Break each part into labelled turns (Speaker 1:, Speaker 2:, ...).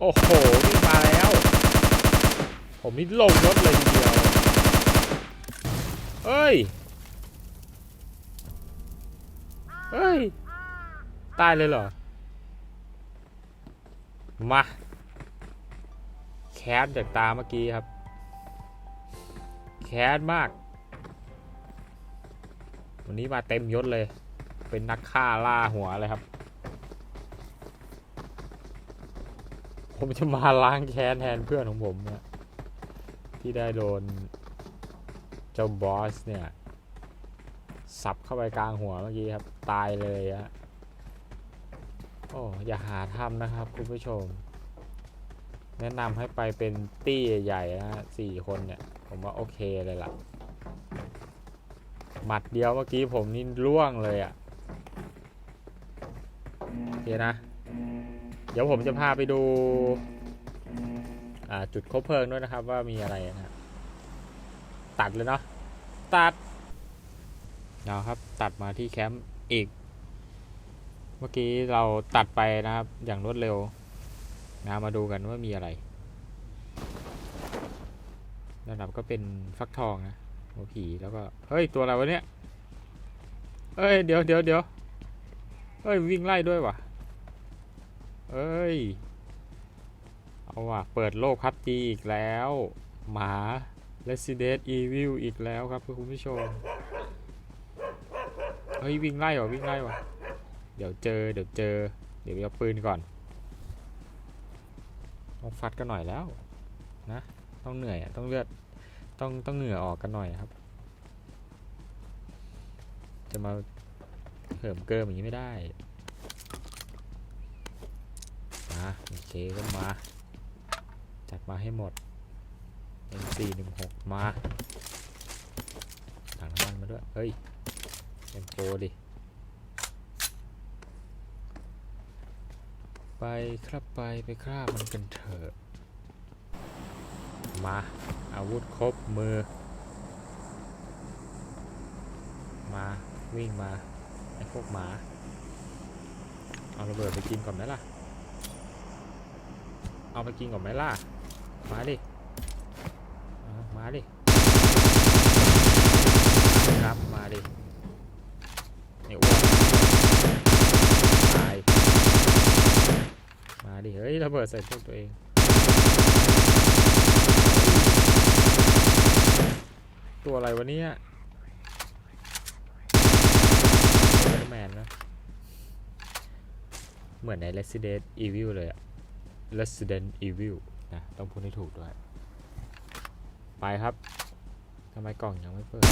Speaker 1: โอ้โหวิ่งมาแล้ว ผมนี่ลงรถเลยทีเดียวเอ้ย เฮ้ย ตายเลยเหรอ มา แคสจากตาเมื่อกี้ครับ แคสมาก วันนี้มาเต็มยศเลย เป็นนักฆ่าล่าหัวเลยครับ ผมจะมาล้างแค้นแทนเพื่อนของผมเนี่ยที่ได้โดน เจ้าบอสเนี่ย สับเข้าไปกลางหัวเมื่อกี้ครับ ตายเลยฮะโอ้อย่าหาทำนะครับ คุณผู้ชม แนะนำให้ไปเป็นตี้ใหญ่ๆนะฮะสี่คนเนี่ย ผมว่าโอเคเลยล่ะ หมัดเดียวเมื่อกี้ผมนี่ล่วงเลยอะ่ะโอเคนะ เดี๋ยวผมจะพาไปดูจุดคบเพลิงด้วยนะครับ ว่ามีอะไรนะตัดเลยเนาะตัดเอาครับ ตัดมาที่แคมป์อีก เมื่อกี้เราตัดไปนะครับ อย่างรวดเร็วนะมาดูกันว่ามีอะไรระดับก็เป็นฟักทองนะหัวผีแล้วก็เฮ้ยตัวอะไรวะเนี่ยเอ้ยเดี๋ยวเดี๋ยวเดี๋ยวเฮ้ยวิ่งไล่ด้วยวะ เอ้ย เอาว่ะ เปิดโลกพับจีอีกแล้ว หมา Resident Evil อีกแล้วครับคุณผู้ชม เฮ้ย วิ่งไล่วะวิ่งไล่วะเดี๋ยวเจอ เดี๋ยวเจอ เดี๋ยวเอาปืนก่อน ต้องฟัดกันหน่อยแล้วนะ ต้องเหนื่อยต้องเลือด ต้องต้องเหงื่อออกกันหน่อยครับ จะมาเหิมเกิมอย่างนี้ไม่ได้ มา โอเคก็มา จัดมาให้หมด M416 มาถังน้ำมันมาด้วย เฮ้ย M4 ดิ ไปครับไปไปฆ่ามันกันเถอะมา อาวุธครบมือ มา วิ่งมา ไอ้พวกหมา เอาระเบิดไปกินก่อนไหมล่ะ เอาไปกินก่อนไหมล่ะ มาดิ มาดิ ครับ มาดิไอ้อ้วนตาย มาดิ เฮ้ยระเบิดใส่พวกตัวเอง ตัวอะไรวะเนี่ยแมนนะ เหมือนใน Resident Evil เลยอะ Resident Evil นะต้องพูดให้ถูกด้วย ไปครับทำไมกล่องยังไม่เปิด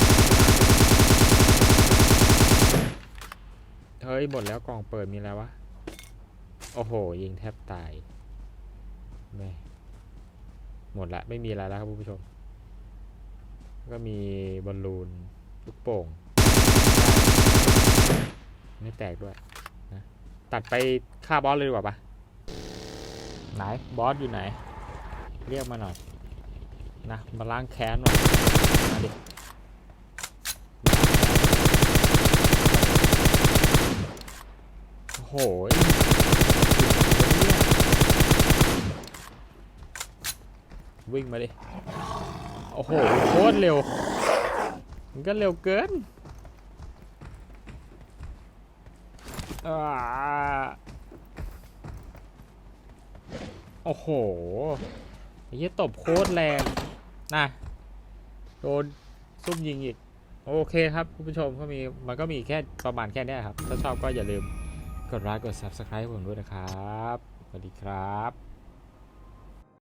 Speaker 1: เฮ้ย หมดแล้วกล่องเปิดมีอะไรวะ โอ้โห ยิงแทบตายแม่หมดละ ไม่มีอะไรแล้วครับผู้ชม ก็มีบอลลูนลูกโป่ง ไม่แตกด้วยนะตัดไปฆ่าบอสเลยดีกว่าปะ ไหนบอสอยู่ไหน เรียกมาหน่อย นะ มาล้างแค้นหน่อยมาดิโอ้โหวิ่งมาดิ โอ้โห โคตรเร็ว มันก็เร็วเกินอ่า โอ้โหไอ้เหี้ยตบโคตรแรงนะโดนซุ่มยิงอีก โอเคครับคุณผู้ชมก็มีมันก็มีแค่ประมาณแค่นี้ครับ ถ้าชอบก็อย่าลืมกดไลค์กด Subscribe ผมด้วยนะครับ สวัสดีครับ